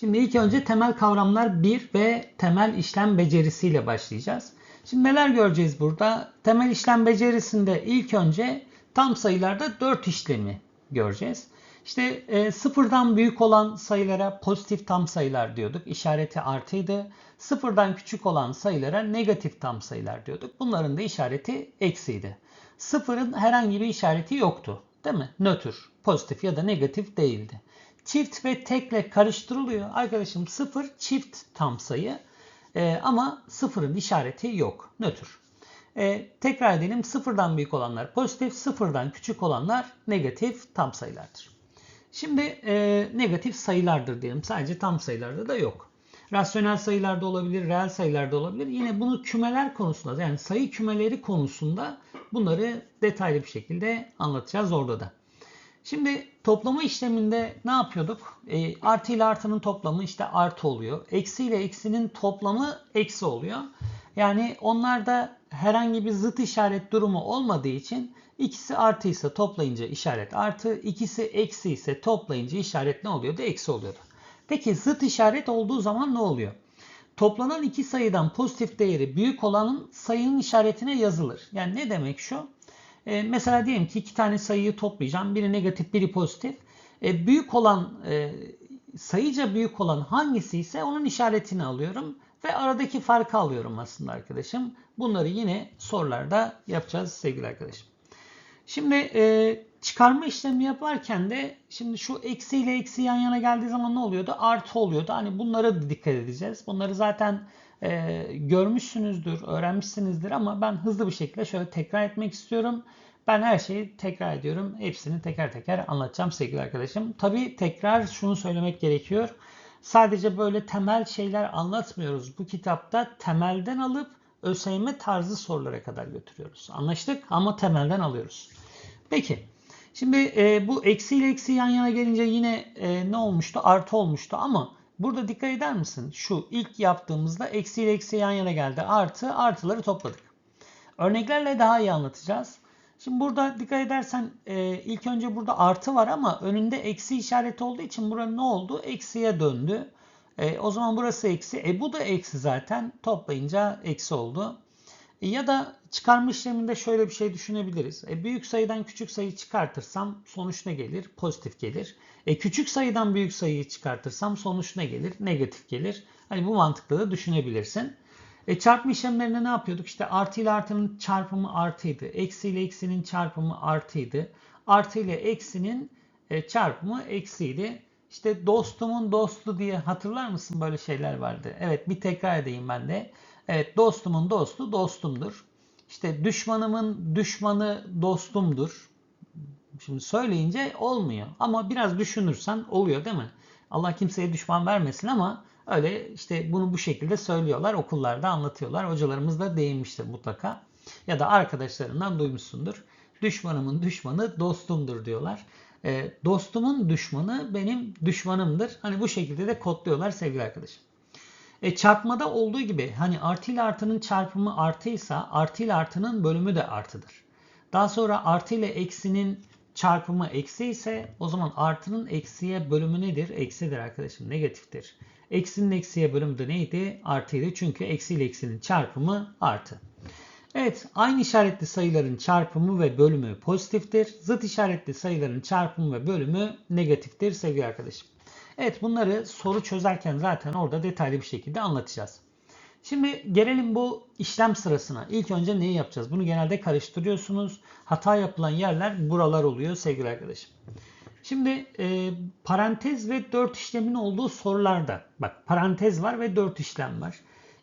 Şimdi ilk önce temel kavramlar 1 ve temel işlem becerisiyle başlayacağız. Şimdi neler göreceğiz burada? Temel işlem becerisinde ilk önce tam sayılarda 4 işlemi göreceğiz. İşte e, sıfırdan büyük olan sayılara pozitif tam sayılar diyorduk. İşareti artıydı. Sıfırdan küçük olan sayılara negatif tam sayılar diyorduk. Bunların da işareti eksiydi. Sıfırın herhangi bir işareti yoktu. Değil mi? Nötr, pozitif ya da negatif değildi. Çift ve tekle karıştırılıyor. Arkadaşım sıfır çift tam sayı e, ama sıfırın işareti yok. Nötr. E, tekrar edelim. Sıfırdan büyük olanlar pozitif, sıfırdan küçük olanlar negatif tam sayılardır. Şimdi e, negatif sayılardır diyelim. Sadece tam sayılarda da yok. Rasyonel sayılarda olabilir, reel sayılarda olabilir. Yine bunu kümeler konusunda yani sayı kümeleri konusunda bunları detaylı bir şekilde anlatacağız orada da. Şimdi toplama işleminde ne yapıyorduk? E, artı ile artının toplamı işte artı oluyor. Eksi ile eksinin toplamı eksi oluyor. Yani onlarda herhangi bir zıt işaret durumu olmadığı için ikisi artıysa toplayınca işaret artı, ikisi eksi ise toplayınca işaret ne oluyordu? Eksi oluyordu. Peki zıt işaret olduğu zaman ne oluyor? Toplanan iki sayıdan pozitif değeri büyük olanın sayının işaretine yazılır. Yani ne demek şu? E, mesela diyelim ki iki tane sayıyı toplayacağım. Biri negatif, biri pozitif. E, büyük olan, e, sayıca büyük olan hangisi ise onun işaretini alıyorum. Ve aradaki farkı alıyorum aslında arkadaşım. Bunları yine sorularda yapacağız sevgili arkadaşım. Şimdi e, çıkarma işlemi yaparken de şimdi şu eksi ile eksi yan yana geldiği zaman ne oluyordu? Artı oluyordu. Hani bunlara dikkat edeceğiz. Bunları zaten e, görmüşsünüzdür, öğrenmişsinizdir ama ben hızlı bir şekilde şöyle tekrar etmek istiyorum. Ben her şeyi tekrar ediyorum. Hepsini teker teker anlatacağım sevgili arkadaşım. Tabi tekrar şunu söylemek gerekiyor. Sadece böyle temel şeyler anlatmıyoruz. Bu kitapta temelden alıp ÖSYM tarzı sorulara kadar götürüyoruz. Anlaştık ama temelden alıyoruz. Peki. Şimdi e, bu eksi ile eksi yan yana gelince yine e, ne olmuştu? Artı olmuştu ama burada dikkat eder misin? Şu ilk yaptığımızda eksi ile eksi yan yana geldi. Artı artıları topladık. Örneklerle daha iyi anlatacağız. Şimdi burada dikkat edersen e, ilk önce burada artı var ama önünde eksi işareti olduğu için burada ne oldu? Eksiye döndü. E, o zaman burası eksi. E bu da eksi zaten. Toplayınca eksi oldu. E, ya da çıkarma işleminde şöyle bir şey düşünebiliriz. E, büyük sayıdan küçük sayı çıkartırsam sonuç ne gelir? Pozitif gelir. E, küçük sayıdan büyük sayıyı çıkartırsam sonuç ne gelir? Negatif gelir. Hani bu mantıkla da düşünebilirsin. E, çarpma işlemlerinde ne yapıyorduk? İşte artı ile artının çarpımı artıydı. Eksi ile eksinin çarpımı artıydı. Artı ile eksinin e, çarpımı eksiydi. İşte dostumun dostu diye hatırlar mısın böyle şeyler vardı. Evet bir tekrar edeyim ben de. Evet dostumun dostu dostumdur. İşte düşmanımın düşmanı dostumdur. Şimdi söyleyince olmuyor. Ama biraz düşünürsen oluyor değil mi? Allah kimseye düşman vermesin ama öyle işte bunu bu şekilde söylüyorlar. Okullarda anlatıyorlar. Hocalarımız da değinmiştir mutlaka. Ya da arkadaşlarından duymuşsundur. Düşmanımın düşmanı dostumdur diyorlar. E, dostumun düşmanı benim düşmanımdır. Hani bu şekilde de kodluyorlar sevgili arkadaşım. E, çarpmada olduğu gibi hani artı ile artının çarpımı artıysa artı ile artının bölümü de artıdır. Daha sonra artı ile eksinin çarpımı eksi ise o zaman artının eksiye bölümü nedir? Eksidir arkadaşım negatiftir. Eksinin eksiye bölümü de neydi? Artıydı çünkü eksi ile eksinin çarpımı artı. Evet, aynı işaretli sayıların çarpımı ve bölümü pozitiftir. Zıt işaretli sayıların çarpımı ve bölümü negatiftir sevgili arkadaşım. Evet, bunları soru çözerken zaten orada detaylı bir şekilde anlatacağız. Şimdi gelelim bu işlem sırasına. İlk önce neyi yapacağız? Bunu genelde karıştırıyorsunuz. Hata yapılan yerler buralar oluyor sevgili arkadaşım. Şimdi e, parantez ve dört işlemin olduğu sorularda bak parantez var ve dört işlem var.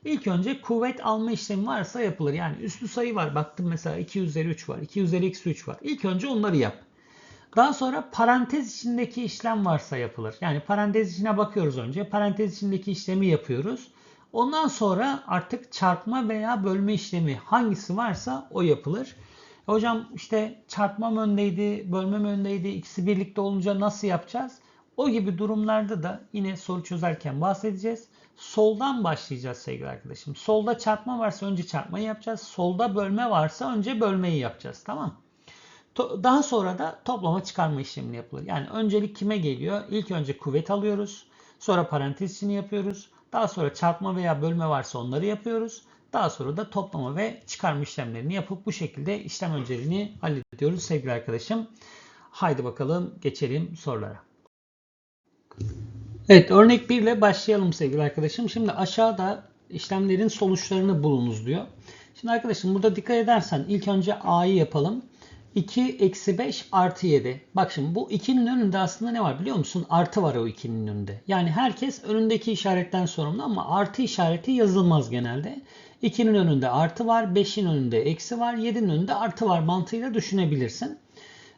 İlk önce kuvvet alma işlemi varsa yapılır. Yani üslü sayı var. Baktım mesela 2 üzeri 3 var. 2 üzeri eksi 3 var. İlk önce onları yap. Daha sonra parantez içindeki işlem varsa yapılır. Yani parantez içine bakıyoruz önce. Parantez içindeki işlemi yapıyoruz. Ondan sonra artık çarpma veya bölme işlemi hangisi varsa o yapılır. Hocam işte çarpmam öndeydi, bölmem öndeydi. İkisi birlikte olunca nasıl yapacağız? O gibi durumlarda da yine soru çözerken bahsedeceğiz. Soldan başlayacağız sevgili arkadaşım. Solda çarpma varsa önce çarpmayı yapacağız. Solda bölme varsa önce bölmeyi yapacağız. Tamam Daha sonra da toplama çıkarma işlemini yapılır. Yani öncelik kime geliyor? İlk önce kuvvet alıyoruz. Sonra parantez içini yapıyoruz. Daha sonra çarpma veya bölme varsa onları yapıyoruz. Daha sonra da toplama ve çıkarma işlemlerini yapıp bu şekilde işlem önceliğini hallediyoruz sevgili arkadaşım. Haydi bakalım geçelim sorulara. Evet örnek 1 ile başlayalım sevgili arkadaşım. Şimdi aşağıda işlemlerin sonuçlarını bulunuz diyor. Şimdi arkadaşım burada dikkat edersen ilk önce A'yı yapalım. 2 eksi 5 artı 7. Bak şimdi bu 2'nin önünde aslında ne var biliyor musun? Artı var o 2'nin önünde. Yani herkes önündeki işaretten sorumlu ama artı işareti yazılmaz genelde. 2'nin önünde artı var, 5'in önünde eksi var, 7'nin önünde artı var mantığıyla düşünebilirsin.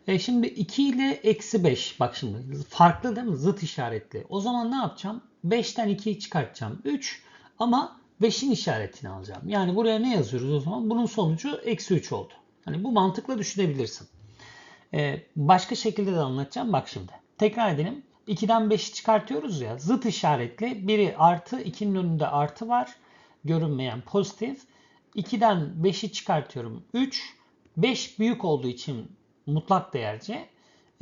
E şimdi 2 ile eksi 5 bak şimdi farklı değil mi? Zıt işaretli. O zaman ne yapacağım? 5'ten 2'yi çıkartacağım. 3 ama 5'in işaretini alacağım. Yani buraya ne yazıyoruz o zaman? Bunun sonucu eksi 3 oldu. Hani bu mantıkla düşünebilirsin. Ee, başka şekilde de anlatacağım. Bak şimdi. Tekrar edelim. 2'den 5'i çıkartıyoruz ya. Zıt işaretli. Biri artı. 2'nin önünde artı var. Görünmeyen pozitif. 2'den 5'i çıkartıyorum. 3. 5 büyük olduğu için mutlak değerce.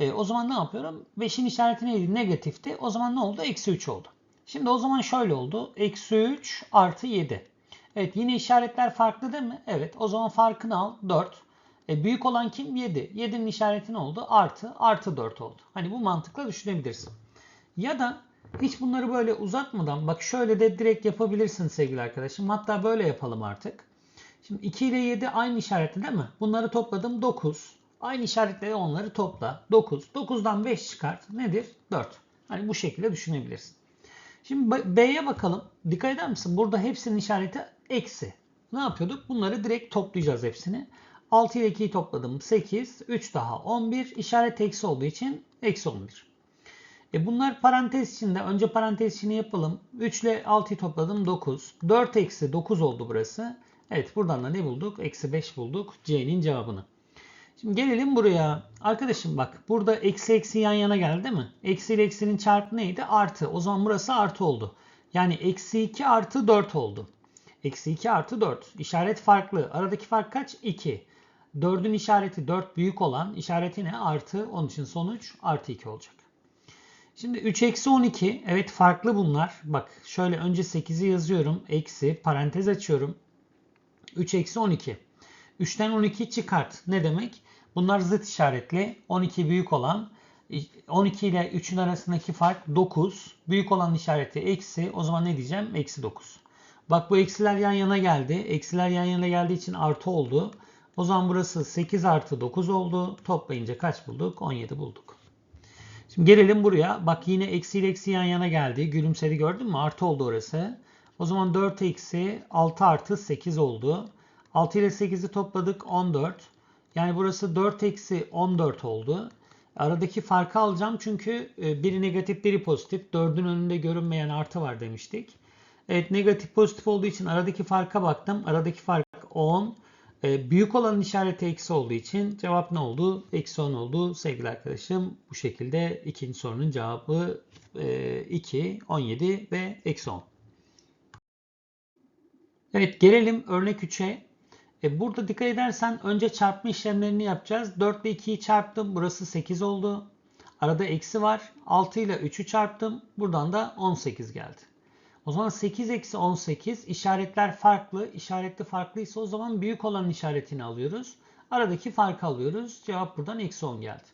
E, o zaman ne yapıyorum? 5'in işareti neydi? Negatifti. O zaman ne oldu? Eksi 3 oldu. Şimdi o zaman şöyle oldu. Eksi 3 artı 7. Evet yine işaretler farklı değil mi? Evet o zaman farkını al 4. E, büyük olan kim? 7. 7'nin işareti ne oldu? Artı. Artı 4 oldu. Hani bu mantıkla düşünebilirsin. Ya da hiç bunları böyle uzatmadan bak şöyle de direkt yapabilirsin sevgili arkadaşım. Hatta böyle yapalım artık. Şimdi 2 ile 7 aynı işaretli değil mi? Bunları topladım 9. Aynı işaretleri onları topla. 9. 9'dan 5 çıkart. Nedir? 4. Hani bu şekilde düşünebilirsin. Şimdi B'ye bakalım. Dikkat eder misin? Burada hepsinin işareti eksi. Ne yapıyorduk? Bunları direkt toplayacağız hepsini. 6 ile 2'yi topladım. 8. 3 daha 11. İşaret eksi olduğu için eksi 11. E bunlar parantez içinde. Önce parantez içini yapalım. 3 ile 6'yı topladım. 9. 4 eksi 9 oldu burası. Evet buradan da ne bulduk? Eksi 5 bulduk. C'nin cevabını. Şimdi gelelim buraya. Arkadaşım bak burada eksi eksi yan yana geldi değil mi? Eksi ile eksinin çarpı neydi? Artı. O zaman burası artı oldu. Yani eksi 2 artı 4 oldu. Eksi 2 artı 4. İşaret farklı. Aradaki fark kaç? 2. 4'ün işareti 4 büyük olan işareti ne? Artı. Onun için sonuç artı 2 olacak. Şimdi 3 eksi 12. Evet farklı bunlar. Bak şöyle önce 8'i yazıyorum. Eksi parantez açıyorum. 3 eksi 12. 3'ten 12 çıkart. Ne demek? Bunlar zıt işaretli. 12 büyük olan 12 ile 3'ün arasındaki fark 9. Büyük olan işareti eksi. O zaman ne diyeceğim? Eksi 9. Bak bu eksiler yan yana geldi. Eksiler yan yana geldiği için artı oldu. O zaman burası 8 artı 9 oldu. Toplayınca kaç bulduk? 17 bulduk. Şimdi gelelim buraya. Bak yine eksi ile eksi yan yana geldi. Gülümsedi gördün mü? Artı oldu orası. O zaman 4 eksi 6 artı 8 oldu. 6 ile 8'i topladık 14. Yani burası 4 eksi 14 oldu. Aradaki farkı alacağım çünkü e, biri negatif biri pozitif. 4'ün önünde görünmeyen artı var demiştik. Evet negatif pozitif olduğu için aradaki farka baktım. Aradaki fark 10. E, büyük olanın işareti eksi olduğu için cevap ne oldu? Eksi 10 oldu sevgili arkadaşım. Bu şekilde ikinci sorunun cevabı 2, 17 ve eksi 10. Evet gelelim örnek 3'e. E burada dikkat edersen önce çarpma işlemlerini yapacağız. 4 ile 2'yi çarptım. Burası 8 oldu. Arada eksi var. 6 ile 3'ü çarptım. Buradan da 18 geldi. O zaman 8 eksi 18 işaretler farklı. İşaretli farklıysa o zaman büyük olan işaretini alıyoruz. Aradaki farkı alıyoruz. Cevap buradan eksi 10 geldi.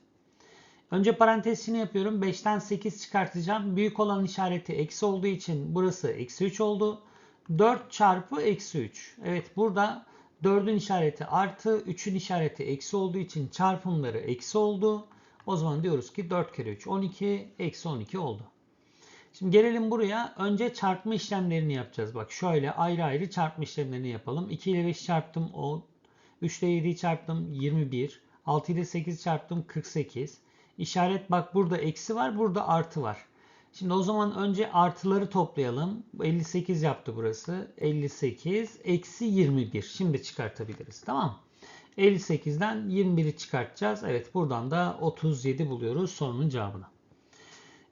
Önce parantezini yapıyorum. 5'ten 8 çıkartacağım. Büyük olan işareti eksi olduğu için burası eksi 3 oldu. 4 çarpı eksi 3. Evet burada 4'ün işareti artı, 3'ün işareti eksi olduğu için çarpımları eksi oldu. O zaman diyoruz ki 4 kere 3 12, eksi 12 oldu. Şimdi gelelim buraya. Önce çarpma işlemlerini yapacağız. Bak şöyle ayrı ayrı çarpma işlemlerini yapalım. 2 ile 5 çarptım 10. 3 ile 7'yi çarptım 21. 6 ile 8 çarptım 48. İşaret bak burada eksi var burada artı var. Şimdi o zaman önce artıları toplayalım. 58 yaptı burası. 58 eksi 21. Şimdi çıkartabiliriz. Tamam 58'den 21'i çıkartacağız. Evet buradan da 37 buluyoruz sorunun cevabını.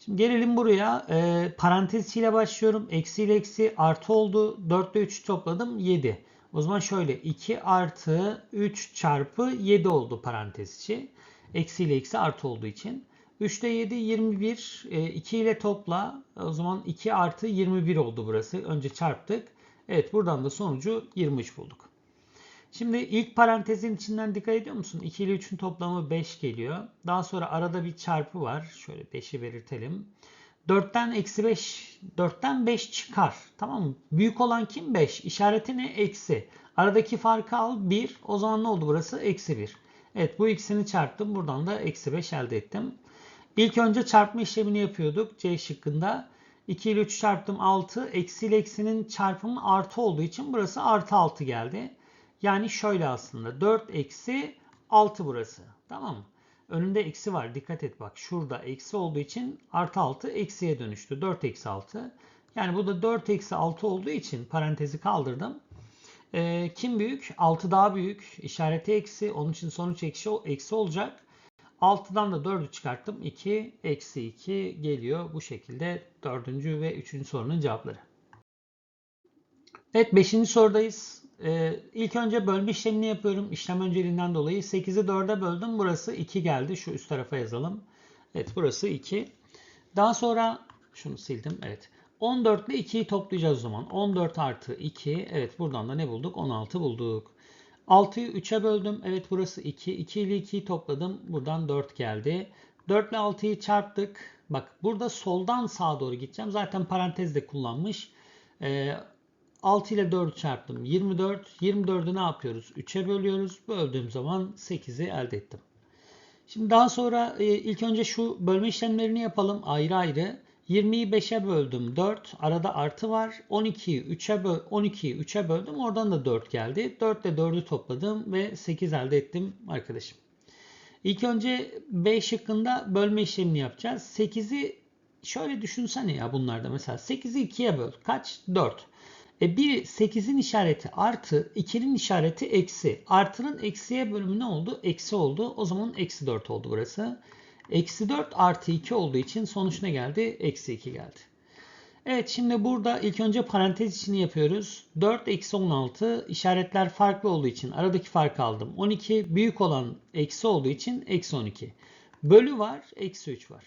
Şimdi gelelim buraya. E, parantez içiyle başlıyorum. Eksi ile eksi artı oldu. 4 ile 3 topladım 7. O zaman şöyle 2 artı 3 çarpı 7 oldu parantez içi. Eksi ile eksi artı olduğu için. 3'te 7 21. E, 2 ile topla. O zaman 2 artı 21 oldu burası. Önce çarptık. Evet buradan da sonucu 23 bulduk. Şimdi ilk parantezin içinden dikkat ediyor musun? 2 ile 3'ün toplamı 5 geliyor. Daha sonra arada bir çarpı var. Şöyle 5'i belirtelim. 4'ten eksi 5, 4'ten 5 çıkar. Tamam mı? Büyük olan kim? 5. İşareti ne? Eksi. Aradaki farkı al 1. O zaman ne oldu burası? Eksi 1. Evet bu ikisini çarptım. Buradan da eksi 5 elde ettim. İlk önce çarpma işlemini yapıyorduk. C şıkkında. 2 ile 3 çarptım 6. Eksi ile eksinin çarpımı artı olduğu için burası artı 6 geldi. Yani şöyle aslında 4 eksi 6 burası. Tamam mı? Önünde eksi var. Dikkat et bak. Şurada eksi olduğu için artı 6 eksiye dönüştü. 4 eksi 6. Yani bu da 4 eksi 6 olduğu için parantezi kaldırdım. Ee, kim büyük? 6 daha büyük. İşareti eksi. Onun için sonuç eksi, eksi olacak. 6'dan da 4'ü çıkarttım. 2 eksi 2 geliyor. Bu şekilde 4. ve 3. sorunun cevapları. Evet 5. sorudayız. Ee, ilk önce bölme işlemini yapıyorum. İşlem önceliğinden dolayı 8'i 4'e böldüm. Burası 2 geldi. Şu üst tarafa yazalım. Evet burası 2. Daha sonra şunu sildim. Evet. 14 ile 2'yi toplayacağız o zaman. 14 artı 2. Evet buradan da ne bulduk? 16 bulduk. 6'yı 3'e böldüm. Evet burası 2. 2 ile 2'yi topladım. Buradan 4 geldi. 4 ile 6'yı çarptık. Bak burada soldan sağa doğru gideceğim. Zaten parantez de kullanmış. Ee, 6 ile 4'ü çarptım. 24. 24'ü ne yapıyoruz? 3'e bölüyoruz. Böldüğüm zaman 8'i elde ettim. Şimdi daha sonra e, ilk önce şu bölme işlemlerini yapalım ayrı ayrı. 20'yi 5'e böldüm 4. Arada artı var. 12'yi 3'e böl 12'yi 3'e böldüm. Oradan da 4 geldi. 4 ile 4'ü topladım ve 8 elde ettim arkadaşım. İlk önce B şıkkında bölme işlemini yapacağız. 8'i şöyle düşünsene ya bunlarda mesela 8'i 2'ye böl. Kaç? 4. E bir 8'in işareti artı 2'nin işareti eksi. Artının eksiye bölümü ne oldu? Eksi oldu. O zaman eksi 4 oldu burası. Eksi 4 artı 2 olduğu için sonuç ne geldi? Eksi 2 geldi. Evet şimdi burada ilk önce parantez içini yapıyoruz. 4 eksi 16 işaretler farklı olduğu için aradaki farkı aldım. 12 büyük olan eksi olduğu için eksi 12. Bölü var eksi 3 var.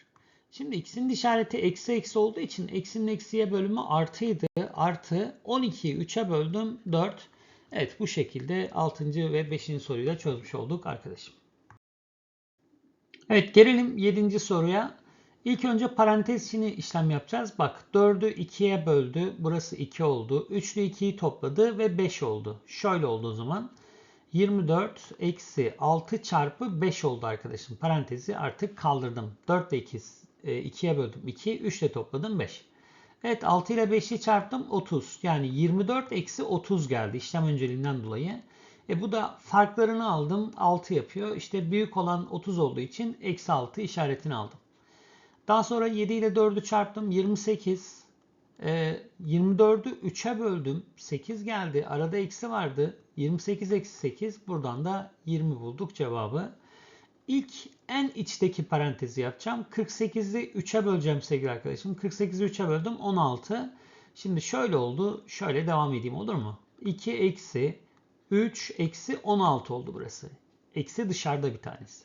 Şimdi ikisinin işareti eksi eksi olduğu için eksinin eksiye bölümü artıydı. Artı 12'yi 3'e böldüm 4. Evet bu şekilde 6. ve 5. soruyu da çözmüş olduk arkadaşım. Evet gelelim 7. soruya. İlk önce parantez içini işlem yapacağız. Bak 4'ü 2'ye böldü. Burası 2 oldu. 3'lü 2'yi topladı ve 5 oldu. Şöyle oldu o zaman. 24 eksi 6 çarpı 5 oldu arkadaşım. Parantezi artık kaldırdım. 4 ile 2 2'ye böldüm 2. 3 ile topladım 5. Evet 6 ile 5'i çarptım 30. Yani 24 eksi 30 geldi işlem önceliğinden dolayı. E bu da farklarını aldım 6 yapıyor. İşte büyük olan 30 olduğu için eksi 6 işaretini aldım. Daha sonra 7 ile 4'ü çarptım 28. E, 24'ü 3'e böldüm 8 geldi. Arada eksi vardı. 28 eksi 8 buradan da 20 bulduk cevabı. İlk en içteki parantezi yapacağım. 48'i 3'e böleceğim sevgili arkadaşım. 48'i 3'e böldüm 16. Şimdi şöyle oldu. Şöyle devam edeyim olur mu? 2 eksi 3 eksi 16 oldu burası. Eksi dışarıda bir tanesi.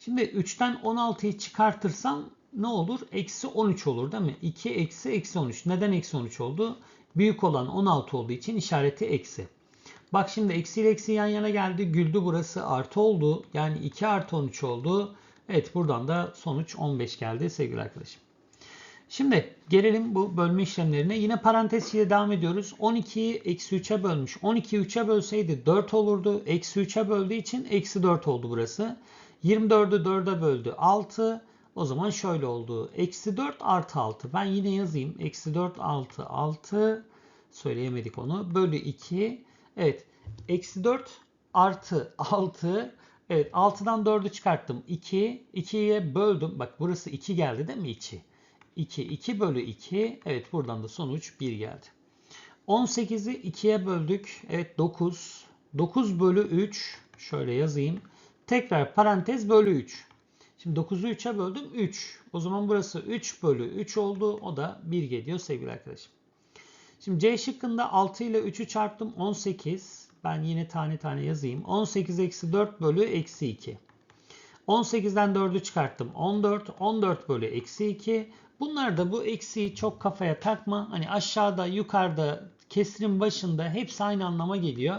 Şimdi 3'ten 16'yı çıkartırsam ne olur? Eksi 13 olur değil mi? 2 eksi eksi 13. Neden eksi 13 oldu? Büyük olan 16 olduğu için işareti eksi. Bak şimdi eksi ile eksi yan yana geldi. Güldü burası artı oldu. Yani 2 artı 13 oldu. Evet buradan da sonuç 15 geldi sevgili arkadaşım. Şimdi gelelim bu bölme işlemlerine. Yine parantez ile devam ediyoruz. 12'yi eksi 3'e bölmüş. 12'yi 3'e bölseydi 4 olurdu. Eksi 3'e böldüğü için eksi 4 oldu burası. 24'ü 4'e böldü 6. O zaman şöyle oldu. Eksi 4 artı 6. Ben yine yazayım. Eksi 4 6 6. Söyleyemedik onu. Bölü 2. Evet. Eksi 4 artı 6. Evet 6'dan 4'ü çıkarttım. 2. 2'ye böldüm. Bak burası 2 geldi değil mi içi? 2. 2 bölü 2. Evet buradan da sonuç 1 geldi. 18'i 2'ye böldük. Evet 9. 9 bölü 3. Şöyle yazayım. Tekrar parantez bölü 3. Şimdi 9'u 3'e böldüm 3. O zaman burası 3 bölü 3 oldu. O da 1 geliyor sevgili arkadaşım. Şimdi C şıkkında 6 ile 3'ü çarptım 18. Ben yine tane tane yazayım. 18 eksi 4 bölü eksi 2. 18'den 4'ü çıkarttım. 14. 14 bölü eksi 2. Bunlar da bu eksiği çok kafaya takma. Hani aşağıda yukarıda kesirin başında hepsi aynı anlama geliyor.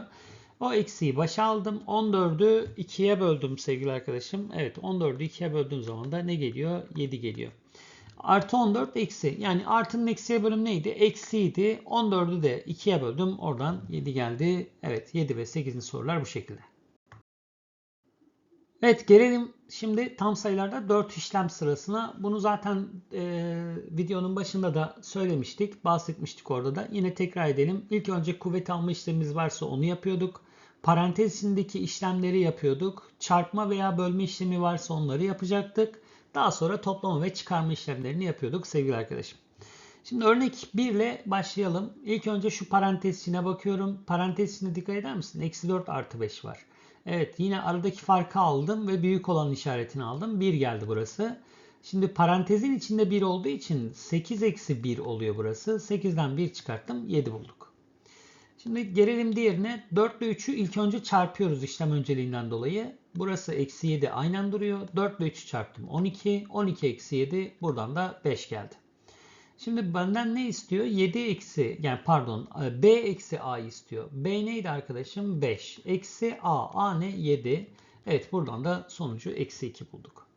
O eksiği başa aldım. 14'ü 2'ye böldüm sevgili arkadaşım. Evet 14'ü 2'ye böldüğüm zaman da ne geliyor? 7 geliyor. Artı 14 eksi. Yani artının eksiye bölüm neydi? Eksiydi. 14'ü de 2'ye böldüm. Oradan 7 geldi. Evet 7 ve 8'in sorular bu şekilde. Evet gelelim şimdi tam sayılarda 4 işlem sırasına. Bunu zaten e, videonun başında da söylemiştik. Bahsetmiştik orada da. Yine tekrar edelim. İlk önce kuvvet alma işlemimiz varsa onu yapıyorduk. Parantez içindeki işlemleri yapıyorduk. Çarpma veya bölme işlemi varsa onları yapacaktık. Daha sonra toplama ve çıkarma işlemlerini yapıyorduk sevgili arkadaşım. Şimdi örnek 1 ile başlayalım. İlk önce şu parantez içine bakıyorum. Parantez içine dikkat eder misin? Eksi 4 artı 5 var. Evet yine aradaki farkı aldım ve büyük olan işaretini aldım. 1 geldi burası. Şimdi parantezin içinde 1 olduğu için 8 eksi 1 oluyor burası. 8'den 1 çıkarttım 7 bulduk. Şimdi gelelim diğerine. 4 ile 3'ü ilk önce çarpıyoruz işlem önceliğinden dolayı. Burası eksi 7 aynen duruyor. 4 ile 3'ü çarptım 12. 12 eksi 7 buradan da 5 geldi. Şimdi benden ne istiyor? 7 eksi yani pardon B eksi A istiyor. B neydi arkadaşım? 5. Eksi A. A ne? 7. Evet buradan da sonucu eksi 2 bulduk.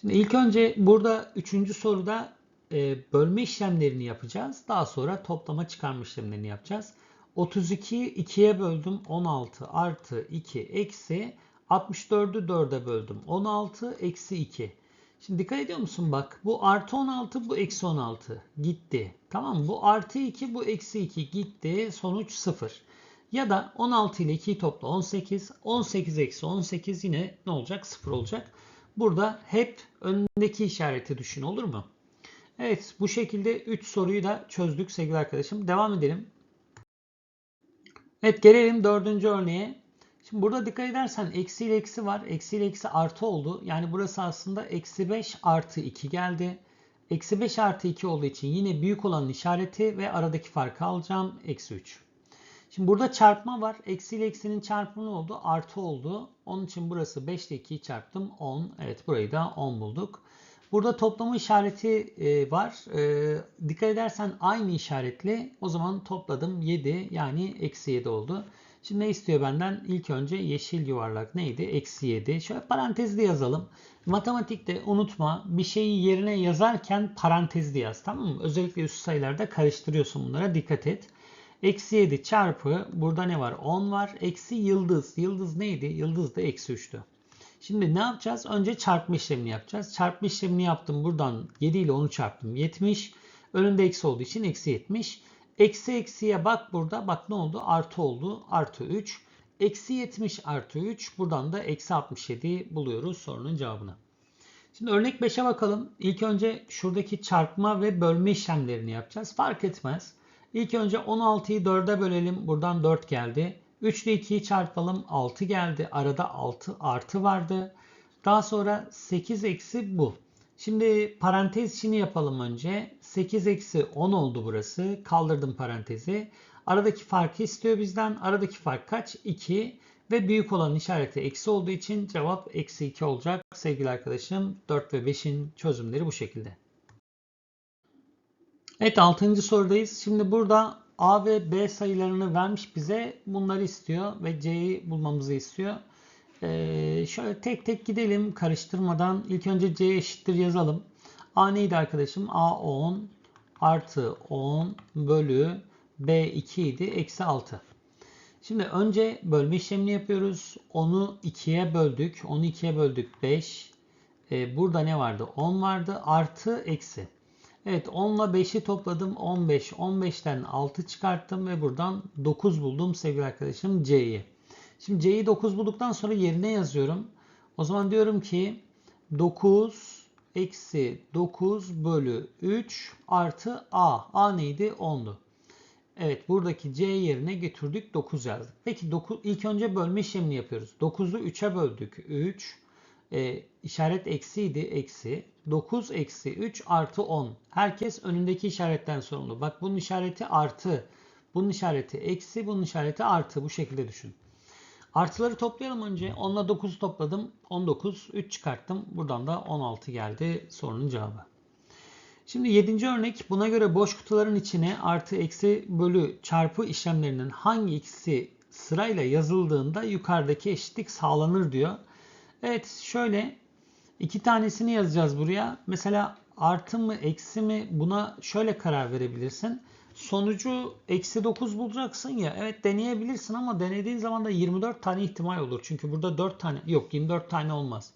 Şimdi ilk önce burada 3. soruda e, bölme işlemlerini yapacağız. Daha sonra toplama çıkarma işlemlerini yapacağız. 32'yi 2'ye böldüm 16 artı 2 eksi 64'ü 4'e böldüm 16 eksi 2. Şimdi dikkat ediyor musun bak bu artı 16 bu eksi 16 gitti. Tamam mı? Bu artı 2 bu eksi 2 gitti. Sonuç 0. Ya da 16 ile 2'yi topla 18. 18 eksi 18 yine ne olacak? 0 olacak. Burada hep önündeki işareti düşün olur mu? Evet bu şekilde 3 soruyu da çözdük sevgili arkadaşım. Devam edelim. Evet gelelim dördüncü örneğe. Şimdi burada dikkat edersen eksi ile eksi var. Eksi ile eksi artı oldu. Yani burası aslında eksi 5 artı 2 geldi. Eksi 5 artı 2 olduğu için yine büyük olan işareti ve aradaki farkı alacağım. Eksi 3. Şimdi burada çarpma var. Eksi ile eksinin çarpımı oldu? Artı oldu. Onun için burası 5 ile 2'yi çarptım. 10. Evet burayı da 10 bulduk. Burada toplama işareti e, var. E, dikkat edersen aynı işaretli. O zaman topladım 7 yani eksi 7 oldu. Şimdi ne istiyor benden? İlk önce yeşil yuvarlak neydi? Eksi 7. Şöyle parantezli yazalım. Matematikte unutma bir şeyi yerine yazarken parantezli yaz. Tamam mı? Özellikle üst sayılarda karıştırıyorsun bunlara. Dikkat et. Eksi 7 çarpı burada ne var? 10 var. Eksi yıldız. Yıldız neydi? Yıldız da eksi 3'tü. Şimdi ne yapacağız? Önce çarpma işlemini yapacağız. Çarpma işlemini yaptım. Buradan 7 ile 10'u çarptım. 70. Önünde eksi olduğu için eksi 70. Eksi eksiye bak burada. Bak ne oldu? Artı oldu. Artı 3. Eksi 70 artı 3. Buradan da eksi 67 buluyoruz sorunun cevabını. Şimdi örnek 5'e bakalım. İlk önce şuradaki çarpma ve bölme işlemlerini yapacağız. Fark etmez. İlk önce 16'yı 4'e bölelim. Buradan 4 geldi. 3 ile 2'yi çarpalım. 6 geldi. Arada 6 artı vardı. Daha sonra 8 eksi bu. Şimdi parantez içini yapalım önce. 8 eksi 10 oldu burası. Kaldırdım parantezi. Aradaki farkı istiyor bizden. Aradaki fark kaç? 2. Ve büyük olan işareti eksi olduğu için cevap eksi 2 olacak. Sevgili arkadaşım 4 ve 5'in çözümleri bu şekilde. Evet 6. sorudayız. Şimdi burada A ve B sayılarını vermiş bize. Bunları istiyor ve C'yi bulmamızı istiyor. Ee, şöyle tek tek gidelim karıştırmadan. İlk önce C eşittir yazalım. A neydi arkadaşım? A 10 artı 10 bölü B 2 idi. Eksi 6. Şimdi önce bölme işlemini yapıyoruz. 10'u 2'ye böldük. 10'u 2'ye böldük 5. Ee, burada ne vardı? 10 vardı. Artı eksi. Evet 10 ile 5'i topladım. 15. 15'ten 6 çıkarttım ve buradan 9 buldum sevgili arkadaşım C'yi. Şimdi C'yi 9 bulduktan sonra yerine yazıyorum. O zaman diyorum ki 9 eksi 9 bölü 3 artı A. A neydi? 10'du. Evet buradaki C yerine getirdik 9 yazdık. Peki 9, ilk önce bölme işlemini yapıyoruz. 9'u 3'e böldük. 3 e, işaret eksiydi. Eksi. 9 eksi 3 artı 10. Herkes önündeki işaretten sorumlu. Bak bunun işareti artı. Bunun işareti eksi. Bunun işareti artı. Bu şekilde düşün. Artıları toplayalım önce. 10 ile 9 topladım. 19. 3 çıkarttım. Buradan da 16 geldi sorunun cevabı. Şimdi 7. örnek buna göre boş kutuların içine artı eksi bölü çarpı işlemlerinin hangi ikisi sırayla yazıldığında yukarıdaki eşitlik sağlanır diyor. Evet şöyle iki tanesini yazacağız buraya. Mesela artı mı eksi mi buna şöyle karar verebilirsin. Sonucu eksi 9 bulacaksın ya. Evet deneyebilirsin ama denediğin zaman da 24 tane ihtimal olur. Çünkü burada 4 tane yok 24 tane olmaz.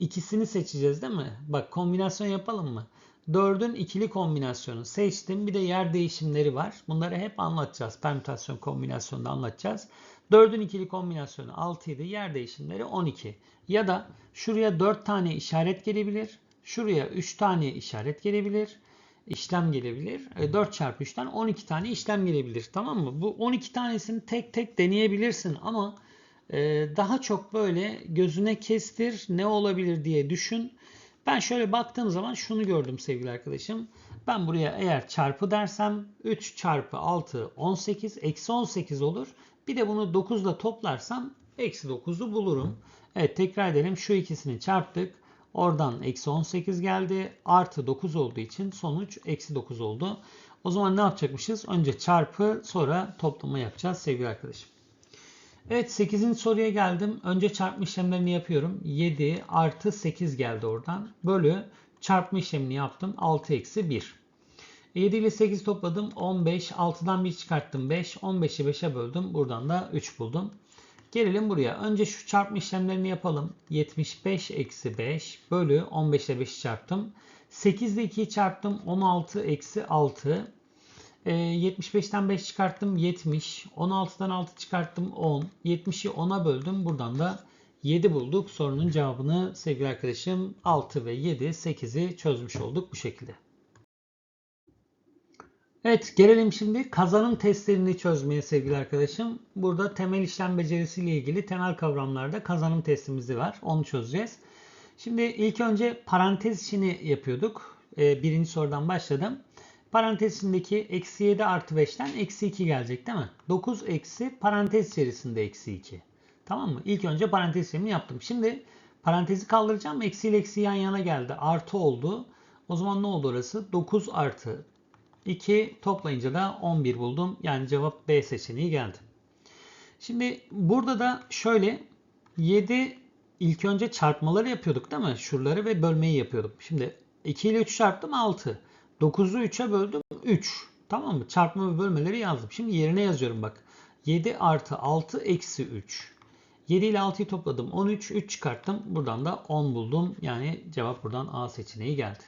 İkisini seçeceğiz değil mi? Bak kombinasyon yapalım mı? 4'ün ikili kombinasyonu seçtim. Bir de yer değişimleri var. Bunları hep anlatacağız. Permütasyon kombinasyonunda anlatacağız. 4'ün ikili kombinasyonu 6 idi. Yer değişimleri 12. Ya da şuraya 4 tane işaret gelebilir. Şuraya 3 tane işaret gelebilir. İşlem gelebilir. 4 çarpı 3'ten 12 tane işlem gelebilir. Tamam mı? Bu 12 tanesini tek tek deneyebilirsin ama e, daha çok böyle gözüne kestir ne olabilir diye düşün. Ben şöyle baktığım zaman şunu gördüm sevgili arkadaşım. Ben buraya eğer çarpı dersem 3 çarpı 6 18 eksi 18 olur. Bir de bunu 9 ile toplarsam eksi 9'u bulurum. Evet tekrar edelim şu ikisini çarptık. Oradan eksi 18 geldi. Artı 9 olduğu için sonuç eksi 9 oldu. O zaman ne yapacakmışız? Önce çarpı sonra toplama yapacağız sevgili arkadaşım. Evet 8. soruya geldim. Önce çarpma işlemlerini yapıyorum. 7 artı 8 geldi oradan. Bölü çarpma işlemini yaptım. 6 eksi 1. 7 ile 8 topladım. 15. 6'dan 1 çıkarttım. 5. 15'i 5'e böldüm. Buradan da 3 buldum. Gelelim buraya. Önce şu çarpma işlemlerini yapalım. 75 eksi 5 bölü 15 ile 5'i çarptım. 8 ile 2'yi çarptım. 16 eksi 6. 75'ten 5 çıkarttım 70. 16'dan 6 çıkarttım 10. 70'i 10'a böldüm. Buradan da 7 bulduk. Sorunun cevabını sevgili arkadaşım 6 ve 7 8'i çözmüş olduk bu şekilde. Evet gelelim şimdi kazanım testlerini çözmeye sevgili arkadaşım. Burada temel işlem becerisiyle ilgili temel kavramlarda kazanım testimiz var. Onu çözeceğiz. Şimdi ilk önce parantez işini yapıyorduk. Birinci sorudan başladım. Parantez içindeki eksi 7 artı 5'ten eksi 2 gelecek değil mi? 9 eksi parantez içerisinde eksi 2. Tamam mı? İlk önce parantez işlemini yaptım. Şimdi parantezi kaldıracağım. Eksi ile eksi yan yana geldi. Artı oldu. O zaman ne oldu orası? 9 artı 2 toplayınca da 11 buldum. Yani cevap B seçeneği geldi. Şimdi burada da şöyle 7 ilk önce çarpmaları yapıyorduk değil mi? Şuraları ve bölmeyi yapıyorduk. Şimdi 2 ile 3 çarptım 6. 9'u 3'e böldüm 3. Tamam mı? Çarpma ve bölmeleri yazdım. Şimdi yerine yazıyorum bak. 7 artı 6 eksi 3. 7 ile 6'yı topladım. 13. 3 çıkarttım. Buradan da 10 buldum. Yani cevap buradan A seçeneği geldi.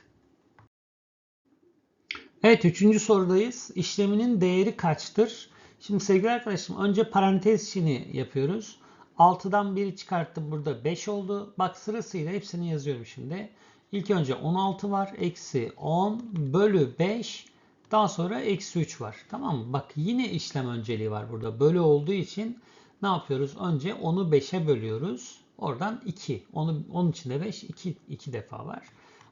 Evet 3. sorudayız. İşleminin değeri kaçtır? Şimdi sevgili arkadaşım önce parantez işini yapıyoruz. 6'dan 1'i çıkarttım. Burada 5 oldu. Bak sırasıyla hepsini yazıyorum şimdi. İlk önce 16 var. Eksi 10 bölü 5. Daha sonra eksi 3 var. Tamam mı? Bak yine işlem önceliği var burada. Bölü olduğu için ne yapıyoruz? Önce 10'u 5'e bölüyoruz. Oradan 2. Onu, onun içinde 5. 2, 2 defa var.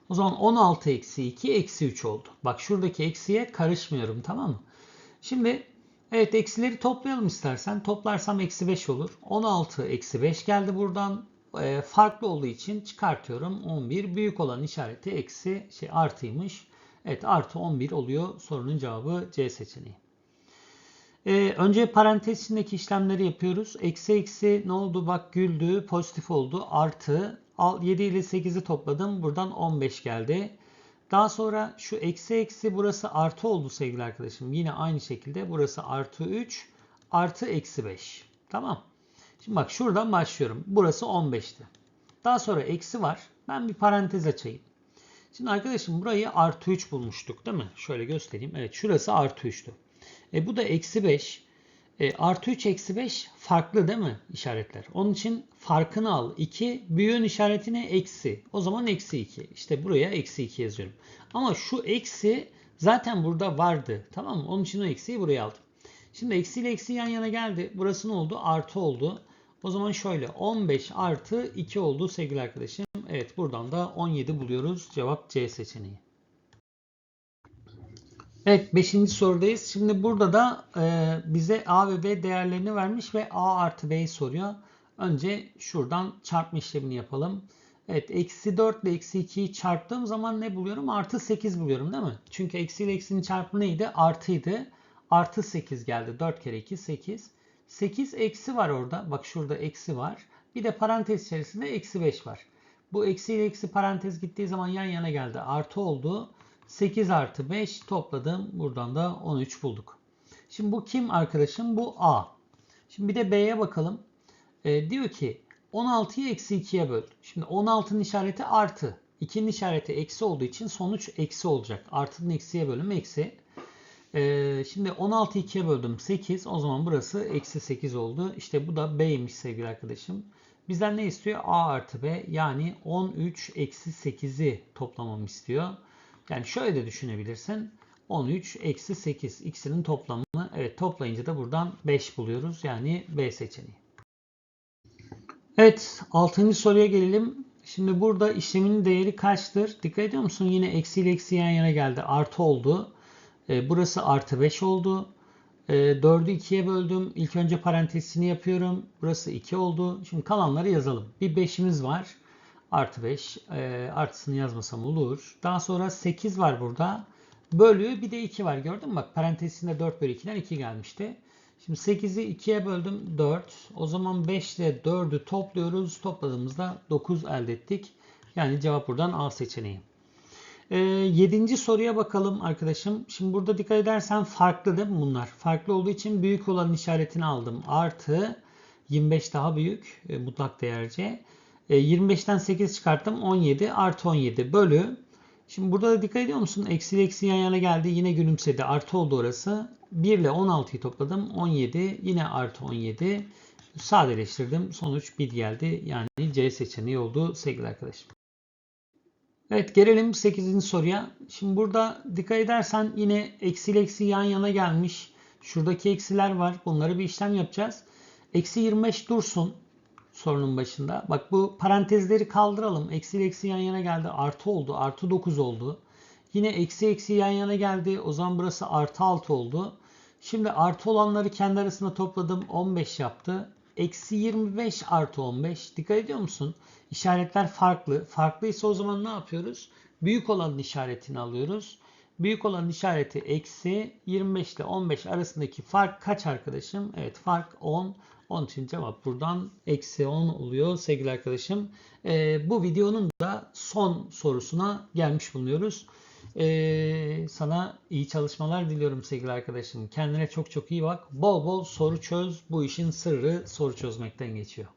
O zaman 16 eksi 2 eksi 3 oldu. Bak şuradaki eksiye karışmıyorum. Tamam mı? Şimdi evet eksileri toplayalım istersen. Toplarsam eksi 5 olur. 16 eksi 5 geldi buradan e, farklı olduğu için çıkartıyorum. 11 büyük olan işareti eksi şey artıymış. Evet artı 11 oluyor. Sorunun cevabı C seçeneği. Ee, önce parantez içindeki işlemleri yapıyoruz. Eksi eksi ne oldu? Bak güldü. Pozitif oldu. Artı 7 ile 8'i topladım. Buradan 15 geldi. Daha sonra şu eksi eksi burası artı oldu sevgili arkadaşım. Yine aynı şekilde burası artı 3 artı eksi 5. Tamam. Şimdi bak şuradan başlıyorum. Burası 15'ti. Daha sonra eksi var. Ben bir parantez açayım. Şimdi arkadaşım burayı artı 3 bulmuştuk değil mi? Şöyle göstereyim. Evet şurası artı 3'tü. E bu da eksi 5. E, artı 3 eksi 5 farklı değil mi işaretler? Onun için farkını al. 2 büyüğün işaretine eksi. O zaman eksi 2. İşte buraya eksi 2 yazıyorum. Ama şu eksi zaten burada vardı. Tamam mı? Onun için o eksiyi buraya aldım. Şimdi eksi ile eksi yan yana geldi. Burası ne oldu? Artı oldu. O zaman şöyle 15 artı 2 oldu sevgili arkadaşım. Evet buradan da 17 buluyoruz. Cevap C seçeneği. Evet 5. sorudayız. Şimdi burada da e, bize A ve B değerlerini vermiş ve A artı B'yi soruyor. Önce şuradan çarpma işlemini yapalım. Evet eksi 4 ile eksi 2'yi çarptığım zaman ne buluyorum? Artı 8 buluyorum değil mi? Çünkü eksi ile eksinin çarpımı neydi? Artıydı. Artı 8 geldi. 4 kere 2 8. 8 eksi var orada. Bak şurada eksi var. Bir de parantez içerisinde eksi 5 var. Bu eksi ile eksi parantez gittiği zaman yan yana geldi. Artı oldu. 8 artı 5 topladım. Buradan da 13 bulduk. Şimdi bu kim arkadaşım? Bu A. Şimdi bir de B'ye bakalım. Ee, diyor ki 16'yı eksi 2'ye böl. Şimdi 16'nın işareti artı. 2'nin işareti eksi olduğu için sonuç eksi olacak. Artının eksiye bölüm eksi. Ee, şimdi 16'yı 2'ye böldüm 8. O zaman burası eksi 8 oldu. İşte bu da B'ymiş sevgili arkadaşım. Bizden ne istiyor? A artı B yani 13 eksi 8'i toplamamı istiyor. Yani şöyle de düşünebilirsin. 13 eksi 8 ikisinin toplamını evet toplayınca da buradan 5 buluyoruz. Yani B seçeneği. Evet 6. soruya gelelim. Şimdi burada işlemin değeri kaçtır? Dikkat ediyor musun? Yine eksi ile eksi yan yana geldi. Artı oldu. E, burası artı 5 oldu. E, 4'ü 2'ye böldüm. İlk önce parantezini yapıyorum. Burası 2 oldu. Şimdi kalanları yazalım. Bir 5'imiz var. Artı 5. E, artısını yazmasam olur. Daha sonra 8 var burada. Bölü bir de 2 var. Gördün mü? Bak parantezinde 4 bölü 2'den 2 gelmişti. Şimdi 8'i 2'ye böldüm 4. O zaman 5 ile 4'ü topluyoruz. Topladığımızda 9 elde ettik. Yani cevap buradan A seçeneği. Ee, 7. soruya bakalım arkadaşım. Şimdi burada dikkat edersen farklı değil mi bunlar? Farklı olduğu için büyük olan işaretini aldım. Artı 25 daha büyük e, mutlak değerce. E, 25'ten 8 çıkarttım 17 artı 17 bölü. Şimdi burada da dikkat ediyor musun? Eksi eksi yan yana geldi. Yine gülümsedi. Artı oldu orası. 1 ile 16'yı topladım. 17. Yine artı 17. Sadeleştirdim. Sonuç 1 geldi. Yani C seçeneği oldu sevgili arkadaşım. Evet gelelim 8. soruya. Şimdi burada dikkat edersen yine eksi eksi yan yana gelmiş. Şuradaki eksiler var. Bunları bir işlem yapacağız. Eksi 25 dursun sorunun başında. Bak bu parantezleri kaldıralım. Eksi eksi yan yana geldi. Artı oldu. Artı 9 oldu. Yine eksi eksi yan yana geldi. O zaman burası artı 6 oldu. Şimdi artı olanları kendi arasında topladım. 15 yaptı. Eksi 25 artı 15. Dikkat ediyor musun? İşaretler farklı. Farklıysa o zaman ne yapıyoruz? Büyük olanın işaretini alıyoruz. Büyük olan işareti eksi 25 ile 15 arasındaki fark kaç arkadaşım? Evet fark 10. Onun için cevap buradan eksi 10 oluyor sevgili arkadaşım. Ee, bu videonun da son sorusuna gelmiş bulunuyoruz. Ee, sana iyi çalışmalar diliyorum sevgili arkadaşım. Kendine çok çok iyi bak. Bol bol soru çöz. Bu işin sırrı soru çözmekten geçiyor.